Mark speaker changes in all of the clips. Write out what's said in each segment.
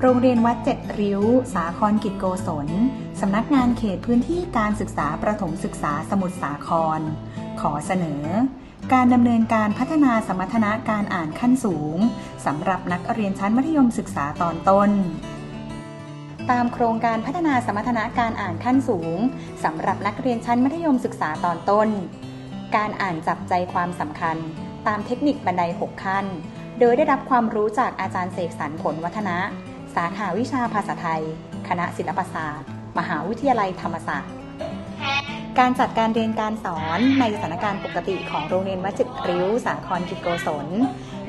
Speaker 1: โรงเรียนวัดเจ็ดริ้ว สาครกิจโกศล สำนักงานเขตพื้นที่การศึกษาประถมศึกษาสมุทรสาคร ขอเสนอ การดำเนินการพัฒนาสมรรถนะการอ่านขั้นสูงสำหรับนักเรียนชั้นมัธยมศึกษาตอนต้น ตามโครงการพัฒนาสมรรถนะการอ่านขั้นสูงสำหรับนักเรียนชั้นมัธยมศึกษาตอนต้น การอ่านจับใจความสำคัญ ตามเทคนิคบันได 6 ขั้น โดยได้รับความรู้จากอาจารย์เสกสรรผลวัฒนะ สาขาวิชาภาษาไทย คณะศิลปศาสตร์ มหาวิทยาลัยธรรมศาสตร์ การจัดการเรียนการสอนในสถานการณ์ปกติของโรงเรียนวัดจิตริ้วสาครกิจโกศล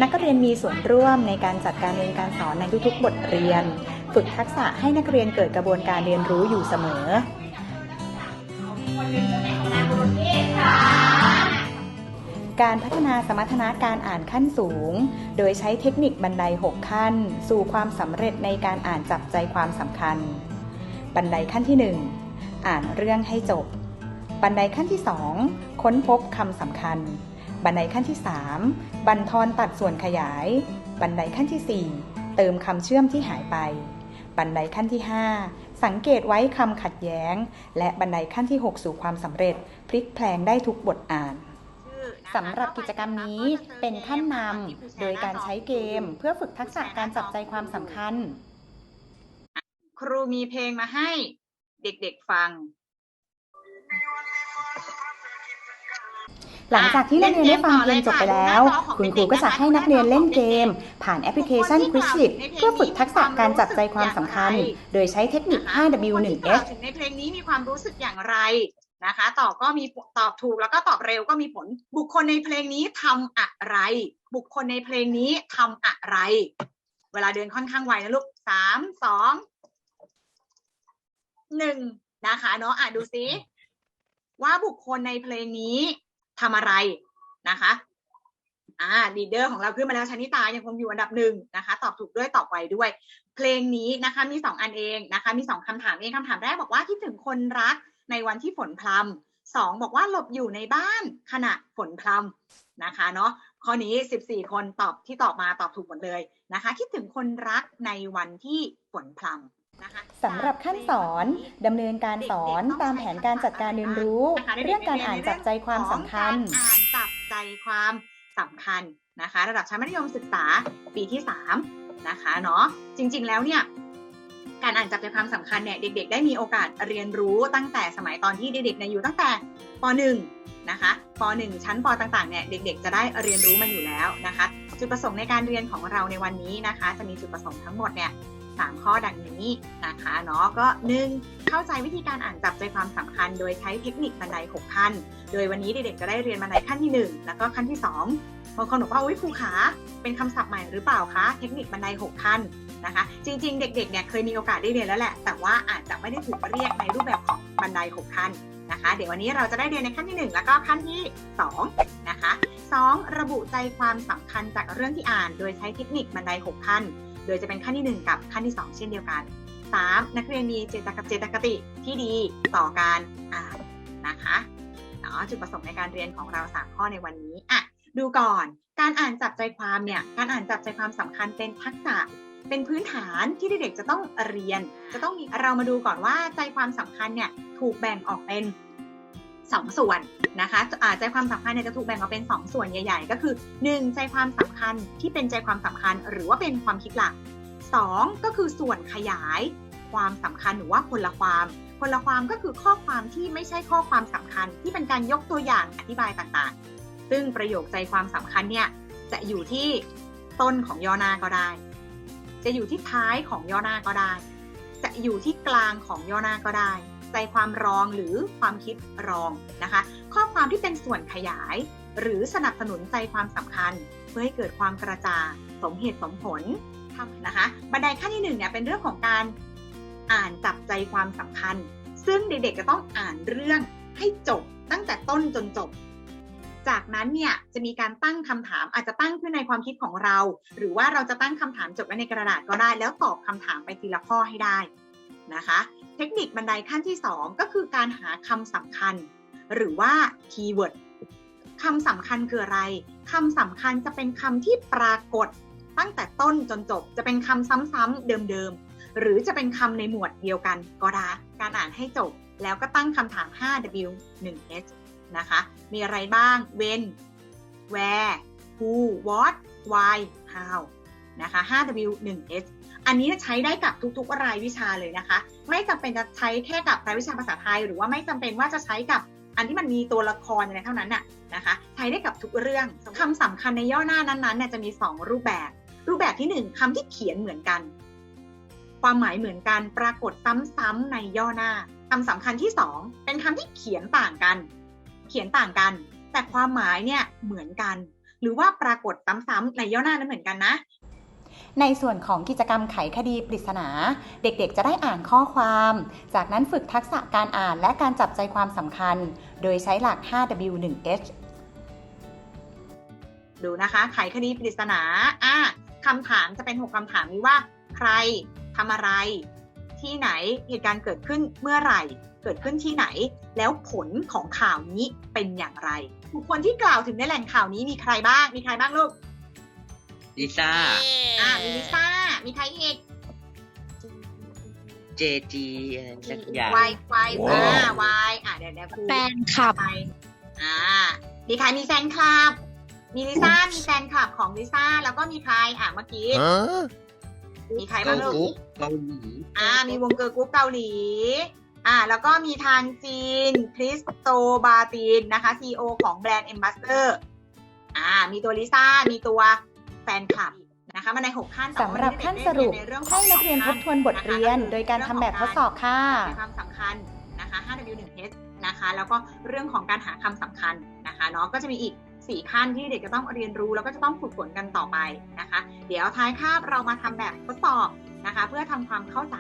Speaker 1: นักเรียนมีส่วนร่วมในการจัดการเรียนการสอนในทุกๆ บทเรียน ฝึกทักษะให้นักเรียนเกิดกระบวนการเรียนรู้อยู่เสมอ การพัฒนาสมรรถนะการอ่านขั้นสูง โดยใช้เทคนิคบันได 6 ขั้น สู่ความสำเร็จในการอ่านจับใจความสำคัญ บันไดขั้นที่ 1 อ่านเรื่องให้จบ บันไดขั้นที่ 2 ค้นพบคำสำคัญ บันไดขั้นที่ 3 บันทอนตัดส่วนขยาย บันไดขั้นที่ 4 เติมคำเชื่อมที่หายไป บันไดขั้นที่ 5 สังเกตไว้คำขัดแย้ง และบันไดขั้นที่ 6 สู่ความสำเร็จ พลิกแพลงได้ทุกบทอ่าน สำหรับกิจกรรมนี้เป็นขั้นนำโดยการใช้เกมเพื่อฝึกทักษะการจับใจความสำคัญ
Speaker 2: ครูมีเพลงมาให้เด็กๆฟัง
Speaker 1: หลังจากที่นักเรียนได้ฟังเพลงจบไปแล้ว คุณครูก็จะให้นักเรียนเล่นเกม ผ่านแอปพลิเคชัน Quizlet เพื่อฝึกทักษะการจับใจความสำคัญ โดยใช้เทคนิค 5W1F
Speaker 2: ถึงในเพลงนี้มีความรู้สึกอย่างไร นะคะ ตอบก็มีตอบถูกแล้วก็ตอบเร็วก็มีผล บุคคลในเพลงนี้ทำอะไร บุคคลในเพลงนี้ทำอะไร เวลาเดินค่อนข้างไวนะลูกสามสองหนึ่งนะคะเนาะอะดูซิว่าบุคคลในเพลงนี้ทำอะไรนะคะอ่าลีดเดอร์ของเราขึ้นมาแล้วชนิตายังคงอยู่อันดับหนึ่งนะคะ ตอบถูกด้วยตอบไวด้วย เพลงนี้นะคะมีสองอันเองนะคะ มีสองคำถามเองคำถามแรกบอกว่าคิดถึงคนรัก ในวันที่ฝนพรำสองบอกว่าหลบอยู่ในบ้านขณะฝนพรำนะคะเนาะข้อนี้ 14 คนตอบที่ตอบมาตอบถูกหมดเลยนะคะ คิดถึงคนรักในวันที่ฝนพรำนะคะ
Speaker 1: สำหรับขั้นสอนดำเนินการสอนตามแผนการจัดการเรียนรู้
Speaker 2: นะคะ
Speaker 1: เรื่องการอ่านจับใจความสำคัญ
Speaker 2: ของการอ่านจับใจความสำคัญนะคะ ระดับชั้นมัธยมศึกษาปีที่ 3 นะคะเนาะจริงๆแล้วเนี่ย การอ่านจับใจความสำคัญเนี่ยเด็ก ๆ ได้มีโอกาสเรียนรู้ตั้งแต่สมัยตอนที่เด็กๆเนี่ยอยู่ตั้งแต่ป .1 นะคะป .1 ชั้นปต่างๆเนี่ยเด็ก ๆ จะได้เรียนรู้มาอยู่แล้วนะคะ จุดประสงค์ในการเรียนของเราในวันนี้นะคะ จะมีจุดประสงค์ทั้งหมดเนี่ยสามข้อดังนี้นะคะเนาะก็หนึ่งเข้าใจวิธีการอ่านจับใจความสำคัญ โดยใช้เทคนิคบันไดหกขั้น โดยวันนี้เด็กๆจะได้เรียนบันไดขั้นที่หนึ่งแล้วก็ขั้นที่สองบางคนบอกว่าอุ้ยครูขาเป็นคำศัพท์ใหม่หรือเปล่าคะเทคนิคบันไดหกขั้น นะคะ จริง ๆ เด็กๆเนี่ยเคยมีโอกาสได้เรียนแล้วแหละ แต่ว่าอาจจะไม่ได้ถูกเรียกในรูปแบบของบันไดหกขั้นนะคะ เดี๋ยววันนี้เราจะได้เรียนในขั้นที่หนึ่งแล้วก็ขั้นที่สองนะคะสองระบุใจความสำคัญจากเรื่องที่อ่าน โดยใช้เทคนิคบันไดหกขั้น โดยจะเป็นขั้นที่ 1 กับขั้นที่ 2 เช่นเดียวกัน 3. นักเรียนมีเจตกเจตคติที่ดีต่อการอ่านนะคะเนาะจุดประสงค์ในการเรียนของเรา 3 ข้อในวันนี้อะดูก่อน การอ่านจับใจความเนี่ย การอ่านจับใจความสำคัญเป็นทักษะ เป็นพื้นฐานที่เด็กๆจะต้องเรียน จะต้องมีเรามาดูก่อนว่าใจความสำคัญเนี่ยถูกแบ่งออกเป็นสองส่วนนะคะใจความสำคัญเนี่ยจะถูกแบ่งออกเป็น 2 ส่วนใหญ่ ๆ ก็คือ 1. ใจความสำคัญที่เป็นใจความสำคัญ หรือว่าเป็นความคิดหลัก 2. ก็คือส่วนขยายความสำคัญหรือว่าพลความพลความก็คือข้อความที่ไม่ใช่ข้อความสำคัญ ที่เป็นการยกตัวอย่างอธิบายต่างๆ ซึ่งประโยคใจความสำคัญเนี่ยจะอยู่ที่ต้นของย่อหน้าก็ได้ จะอยู่ที่ท้ายของย่อหน้าก็ได้ จะอยู่ที่กลางของย่อหน้าก็ได้ ใจความรองหรือความคิดรองนะคะ ข้อความที่เป็นส่วนขยาย หรือสนับสนุนใจความสำคัญ เพื่อให้เกิดความกระจ่างสมเหตุสมผลนะคะ บันไดขั้นที่หนึ่งเนี่ยเป็นเรื่องของการอ่านจับใจความสำคัญ ซึ่งเด็กๆจะต้องอ่านเรื่องให้จบตั้งแต่ต้นจนจบ จากนั้นเนี่ยจะมีการตั้งคำถามอาจจะตั้งขึ้นในความคิดของเรา หรือว่าเราจะตั้งคำถามจดไว้ในกระดาษก็ได้ แล้วตอบคำถามไปทีละข้อให้ได้นะคะ เทคนิคบันไดขั้นที่ 2 ก็คือการหาคำสำคัญ หรือว่าคีย์เวิร์ดคำสำคัญคืออะไรคำสำคัญจะเป็นคำที่ปรากฏตั้งแต่ต้นจนจบจะเป็นคำซ้ำๆเดิมๆ หรือจะเป็นคำในหมวดเดียวกันก็ได้ การอ่านให้จบแล้วก็ตั้งคำถาม 5W 1H นะคะ มีอะไรบ้าง when where who what why how นะคะ 5W 1H อันนี้ใช้ได้กับทุกๆรายวิชาเลยนะคะ ไม่จำเป็นจะใช้แค่กับรายวิชาภาษาไทย หรือว่าไม่จำเป็นว่าจะใช้กับอันที่มันมีตัวละครอะไรเท่านั้นน่ะนะคะ ใช้ได้กับทุกเรื่องคำสำคัญในย่อหน้านั้นๆเนี่ยจะมี 2 รูปแบบ รูปแบบที่ 1คำที่เขียนเหมือนกัน ความหมายเหมือนกันปรากฏซ้ำๆในย่อหน้าคำสำคัญที่ 2 เป็นคำที่เขียนต่างกัน ขียนต่างกัน แต่ความหมายเนี่ยเหมือนกัน หรือว่าปรากฏซ้ำๆในย่อหน้านั้นเหมือนกันนะ
Speaker 1: ในส่วนของกิจกรรมไขคดีปริศนา เด็กๆ จะได้อ่านข้อความ จากนั้นฝึกทักษะการอ่านและการจับใจความสำคัญ โดยใช้หลัก 5W1H
Speaker 2: ดูนะคะ ไขคดีปริศนาอะคำถามจะเป็น 6คำถามนี้ว่า ใครทำอะไร ที่ไหน เหตุการณ์เกิดขึ้นเมื่อไหร่ เกิดขึ้นที่ไหน แล้วผลของข่าวนี้เป็นอย่างไร บุคคลที่กล่าวถึงในแหล่งข่าวนี้มีใครบ้าง มีใครบ้างลูก
Speaker 3: ลิซ่า
Speaker 2: อะมีลิซ่า มีใครอีก
Speaker 3: เจจีอะไรสักอย่าง
Speaker 2: วายวายอ่าวายอะเดี๋ยวเดี๋ยวครู
Speaker 4: แฟนคลับ
Speaker 2: ไปอ่า มีใครมีแฟนคลับ มีลิซ่า มีแฟนคลับของลิซ่า แล้วก็มีใคร อะเมื่อกี้ มีใคร
Speaker 3: เกา
Speaker 2: บ้าง
Speaker 3: ห
Speaker 2: ลู
Speaker 3: ลี
Speaker 2: ก
Speaker 3: เกาหลี
Speaker 2: อ่ามีวงเกิร์ลกรุ๊ปเกาหลี อ่า แล้วก็มีทางจีนคริสโตบาตินนะคะ CEO ของแบรนด์ a m b a s s a d o r อ่า มีตัวลิซ่า มีตัวแฟนคลับนะคะมาใน6ขั้น
Speaker 1: สำหรับขั้นสรุปให้นักเรียนทบทวนบทเรียน โดยการทำแบบทดสอบค่ะ
Speaker 2: มีความสำคัญนะคะ 5W1H นะคะ แล้วก็เรื่องของการหาคำสำคัญนะคะเนาะก็จะมีอีก4ขั้นที่เด็กจะต้องเรียนรู้แล้วก็จะต้องฝึกฝนกันต่อไปนะคะ เดี๋ยวท้ายคาบเรามาทำแบบทดสอบ นะคะ เพื่อทำความเข้าใจ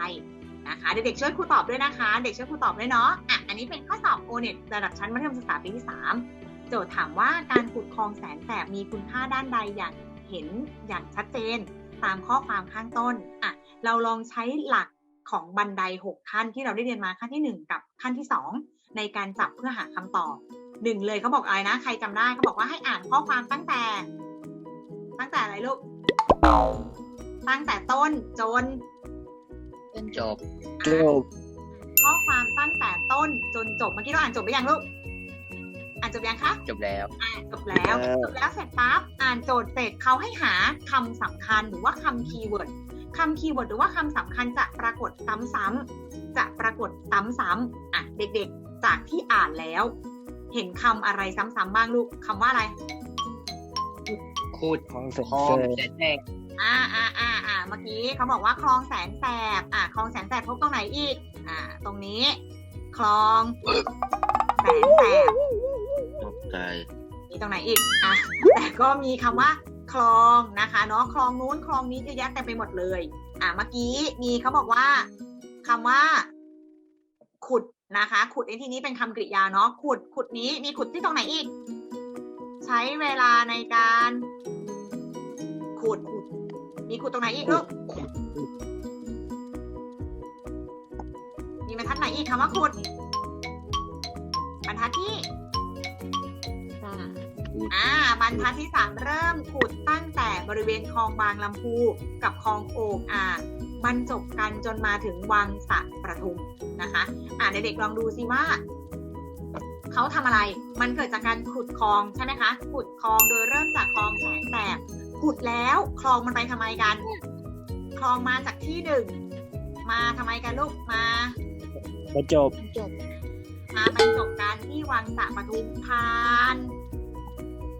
Speaker 2: นะคะเด็กๆช่วยครูตอบด้วยนะคะ เด็กช่วยครูตอบด้วยเนาะอะอันนี้เป็นข้อสอบ o n e t ระดับชั้นมัธยมศึกษาปีที่ 3 โจทย์ถามว่าการขุดคลองแสนแสบมีคุณค่าด้านใดอย่างเห็นอย่างชัดเจนตามข้อความข้างต้นอะเราลองใช้หลักของบันได 6 ขั้นที่เราได้เรียนมาขั้นที่ 1 กับขั้นที่ 2 ในการจับเพื่อหาคำตอบหนึ่งเลยเขาบอกอะไรนะ ใครจำได้เขาบอกว่าให้อ่านข้อความตั้งแต่ ตั้งแต่อะไรลูก ตั้งแต่ต้นจน
Speaker 3: จบ
Speaker 4: จบ
Speaker 2: ข้อความตั้งแต่ต้นจนจบเมื่อกี้เราอ่านจบไปยังลูกอ่านจบยังคะ
Speaker 3: จบแล้ว
Speaker 2: อ่านจบแล้ว
Speaker 4: เออ
Speaker 2: จบแล้วเสร็จปั๊บอ่านโจทย์เสร็จเขาให้หาคำสำคัญหรือว่าคำคีย์เวิร์ดคำคีย์เวิร์ดหรือว่าคำสำคัญจะปรากฏซ้ำๆจะปรากฏซ้ำๆอะเด็กๆ จากที่อ่านแล้ว เห็นคำอะไรซ้ำๆบ้างลูกคำว่าอะไร
Speaker 3: คูด
Speaker 4: ของแสน
Speaker 3: คอ
Speaker 4: แส
Speaker 3: ม
Speaker 4: บ
Speaker 3: แสนแสบ
Speaker 2: อ่าอ่าอ่าอ่าเมื่อกี้เขาบอกว่าคลองแสนแสบอ่าคลองแสนแสบพบตรงไหนอีก อ่า ตรงนี้ คลองแสนแสบ
Speaker 3: ตกใจ
Speaker 2: มีตรงไหนอีกอะแต่ก็มีคำว่า คลองนะคะเนาะคลองนู้นคลองนี้เยอะแยะเต็มไปหมดเลย อะเมื่อกี้มีเขาบอกว่าคำว่า ขุดนะคะ ขุดในที่นี้เป็นคำกริยาเนาะขุดขุดนี้มีขุดที่ตรงไหนอีก ใช้เวลาในการขุด มีขุดตรงไหนอีกลูกมีบรรทัดไหนอีกคำว่าขุด บรรทัดที่อ่าบรรทัดที่สามเริ่มขุดตั้งแต่บริเวณคลองบางลำพูกับคลองโอ่งอ่างบรรจบกันจนมาถึงวังสะประทุมนะคะ อ่าเด็กๆลองดูซิว่า เขาทำอะไร มันเกิดจากการขุดคลองใช่ไหมคะ ขุดคลองโดยเริ่มจากคลองแสนแสบขุดแล้วคลองมันไปทำไมกัน คลองมาจากที่หนึ่ง มาทำไมกันลูก มา
Speaker 4: มาจบ
Speaker 2: มาบรรจบกันที่วังสระปทุมผ่าน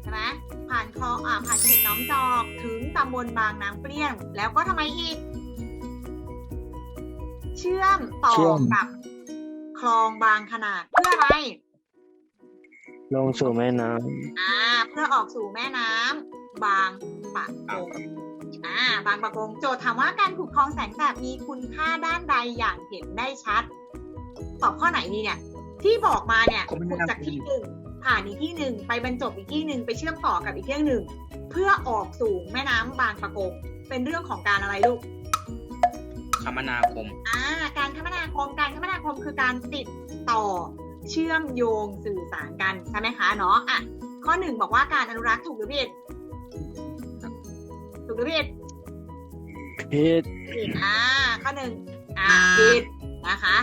Speaker 2: ใช่ไหมผ่านคลองอ่าผ่านเขตหน้องจอกถึงตำบลบางน้ำเปรี้ยง แล้วก็ทำไมอีก เชื่อมต่อ
Speaker 4: เชื่อม
Speaker 2: กับคลองบางขนาดเพื่ออะไร
Speaker 4: ลงสู่แม่น้
Speaker 2: อ่าเพื่อออกสู่แม่น้ำบางปะกงอ่าบางปะกงโจทย์ถามว่าการขุดคลองแสงแสบมีคุณค่าด้านใดอย่างเห็นได้ชัด ตอบข้อไหนดีเนี่ย ที่บอกมาเนี่ย
Speaker 3: ผมไม่
Speaker 2: ขุด
Speaker 3: ได้
Speaker 2: จากที่หนึ่งผ่านอีกที่หนึ่งไปบรรจบอีกที่หนึ่งไปเชื่อมต่อกับอีกที่หนึ่ง เพื่อออกสู่แม่น้ำบางปะกง เป็นเรื่องของการอะไรลูก
Speaker 3: คมนาคม
Speaker 2: อ่าการคมนาคมการคมนาคมคือการติดต่อ เชื่อมโยงสื่อสารกันใช่ไหมคะเนาะอะข้อหนึ่งบอกว่าการอนุรักษ์ถูกหรือผิดถูกหรือผิด
Speaker 4: ผิด
Speaker 2: ผิดอ่าข้อหนึ่งอ่าผิดนะคะ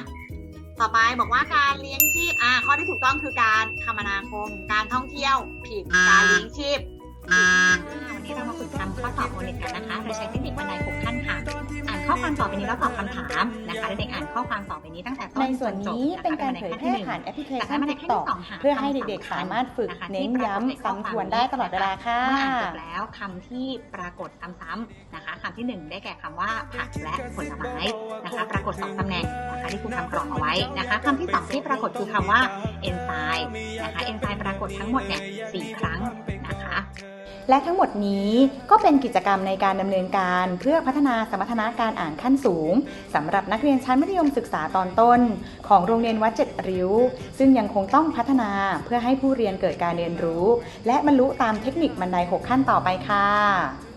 Speaker 2: ต่อไปบอกว่าการเลี้ยงชีพอ่าข้อที่ถูกต้องคือการคมนาคม การท่องเที่ยวผิดการเลี้ยงชีพผิด วันนี้เรามาฝึกทำข้อสอบโอเน็ตกันนะคะโดยใช้เทคนิคบันไดหกขั้นค่ะ อ่านข้อความต่อไปนี้แล้วตอบคำถามนะคะเด็กๆอ่านข้อความต่อไปนี้ตั้งแต่ต้น
Speaker 1: ในส่วนนี้
Speaker 2: จ
Speaker 1: เป็นการเผยแพร่ผ่านแอปพลิเคชัน TikTok เพื่อให้เด็กๆสามารถฝึกเน้นย้ำซ้ำทวนได้ตลอดเวลาค่ะ
Speaker 2: เมื่ออ่านจบแล้วคำที่ปรากฏซ้ำๆนะคะคำที่หนึ่งได้แก่คำว่าผักและผลไม้นะคะปรากฏสองตำแหน่งนะคะที่ครูทำกรอบเอาไว้นะคะคำที่สองที่ปรากฏคือคำว่าเอนไซม์นะคะเอนไซม์ปรากฏทั้งหมดเนี่ยสี่ครั้งนะคะ
Speaker 1: และทั้งหมดนี้ก็เป็นกิจกรรมในการดำเนินการเพื่อพัฒนาสมรรถนะการอ่านขั้นสูงสำหรับนักเรียนชั้นมัธยมศึกษาตอนต้น ของโรงเรียนวัดเจ็ดริ้ว ซึ่งยังคงต้องพัฒนาเพื่อให้ผู้เรียนเกิดการเรียนรู้ และบรรลุตามเทคนิคบันไดหกขั้นต่อไปค่ะ